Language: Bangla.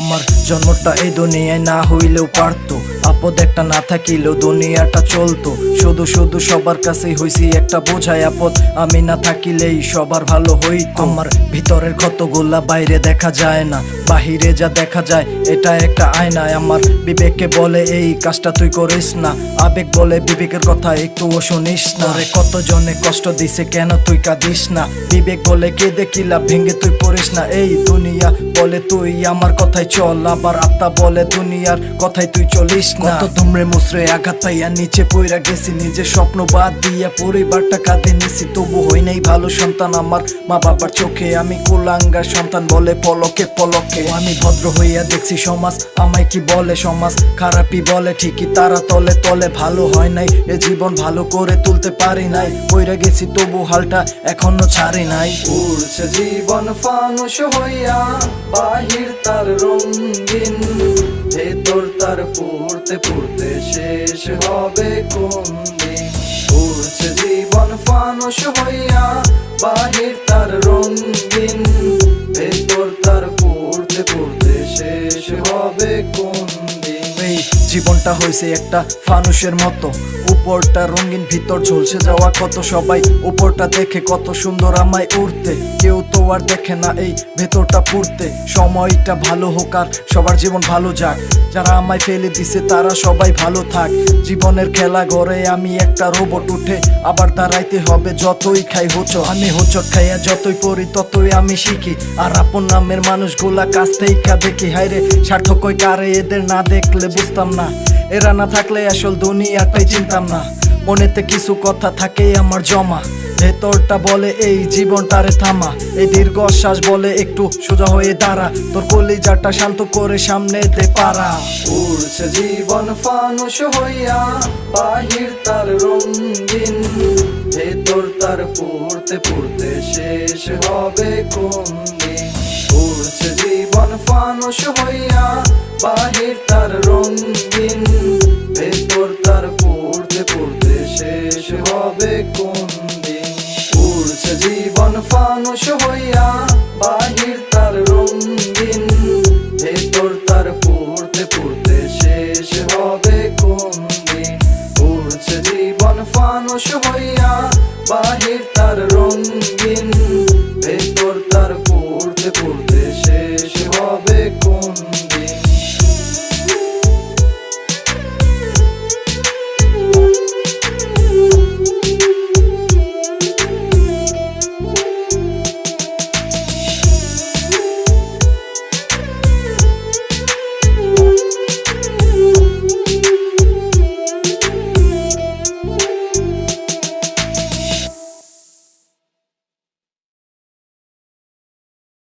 আমার জন্মটা এই দুনিয়ায় না হইলেও পারতো। আপদ একটা না থাকিলেও দুনিয়াটা চলতো। শুধু শুধু সবার কাছেই হইছি একটা বোঝায় আপদ। আমি না থাকিলেই সবার ভালো হইতো। আমার ভিতরের কতগুলা বাইরে দেখা যায় না, বাহিরে যা দেখা যায়, এটা একটা আয়নায়। আমার বিবেককে বলে, এই কাজটা তুই করিস না। আবেগ বলে, বিবেকের কথা একটুও শুনিস না। রে কতজনে কষ্ট দিছে, কেন তুই কাঁদিস না? বিবেক বলে কে দেখিলা ভেঙে তুই পড়িস না? এই দুনিয়া বলে, তুই আমার কথাই চল। আবার আত্মা বলে, দুনিয়ার কথাই তুই চলিস না। কত দুমড়ে মুসরে আঘাত পাইয়া নিচে পইরা গেছি নিজের স্বপ্ন বাদ দিয়া পরিবারটা কাঁদে নিছি। তবু হই নাই ভালো সন্তান আমার মা বাবার চোখে। আমি কুলাঙ্গার সন্তান বলে পলকে পলকে। আমি ভদ্র হইয়া দেখছি সমাজ আমায় কি বলে সমাজ? খারাপই বলে ঠিকই তারা তলে তলে ভালো হয় নাই। এ জীবন ভালো করে তুলতে পারি নাই। পইরা গেছি তবু হালটা এখনও ছাড়ি নাই। উড়ছে জীবন ফানুষ হইয়া বাহির তার রঙিন ভেতর তার পড়তে পড়তে শেষ হবে কোন দিন। উড়ছে জীবন ফানস হইয়া, বাহির তার রঙিন জীবনটা হয়েছে একটা ফানুষের মতো। উপরটা রঙিন, ভিতর ঝলসে যাওয়া কত সবাই, উপরটা দেখে কত সুন্দর আমায় উড়তে। কেউ তো আর দেখে না এই ভেতরটা পুড়তে। সময়টা ভালো হোক আর সবার জীবন ভালো যাক। যারা আমায় ফেলে দিছে তারা সবাই ভালো থাক। জীবনের খেলা ঘরে আমি একটা রোবট উঠে, আবার দাঁড়াইতে হবে যতই খাই হোচ আমি হোচট খাইয়া যতই পড়ি ততই আমি শিখি। আর আপন নামের মানুষগুলা কাছ থেকে দেখি। হাইরে সার্থকই কারে এদের না দেখলে বুঝতাম না। এরা না থাকলে আসল দুনিয়াটাই চিনতাম না। মনেতে কিছু কথা থাকে আমার জমা। ভেতরটা বলে এই জীবনটারে থামা। এই দীর্ঘ শ্বাস বলে একটু সোজা হয়ে দাঁড়া। তোর কলিজাটা শান্ত করে সামনে দে পারা। উড়ছে জীবন ফানুষ হইয়া, বাহির তার রঙিন। ভেতর তার পড়তে পড়তে শেষ হবে কোন দিন। উড়ছে জীবন ফানুষ হইয়া, বাহির তার রঙিন। ভেতর তার পড়তে পড়তে শেষ হবে কোন দিন? উড়ছে জীবন ফানুষ হইয়া, বাহির তার রঙিন। ভেতর তার পড়তে পড়তে শেষ হবে কোন দিন? উড়ছে জীবন ফানুষ হইয়া, বাহির তার রঙিন। ভেতর তার পড়তে পড়তে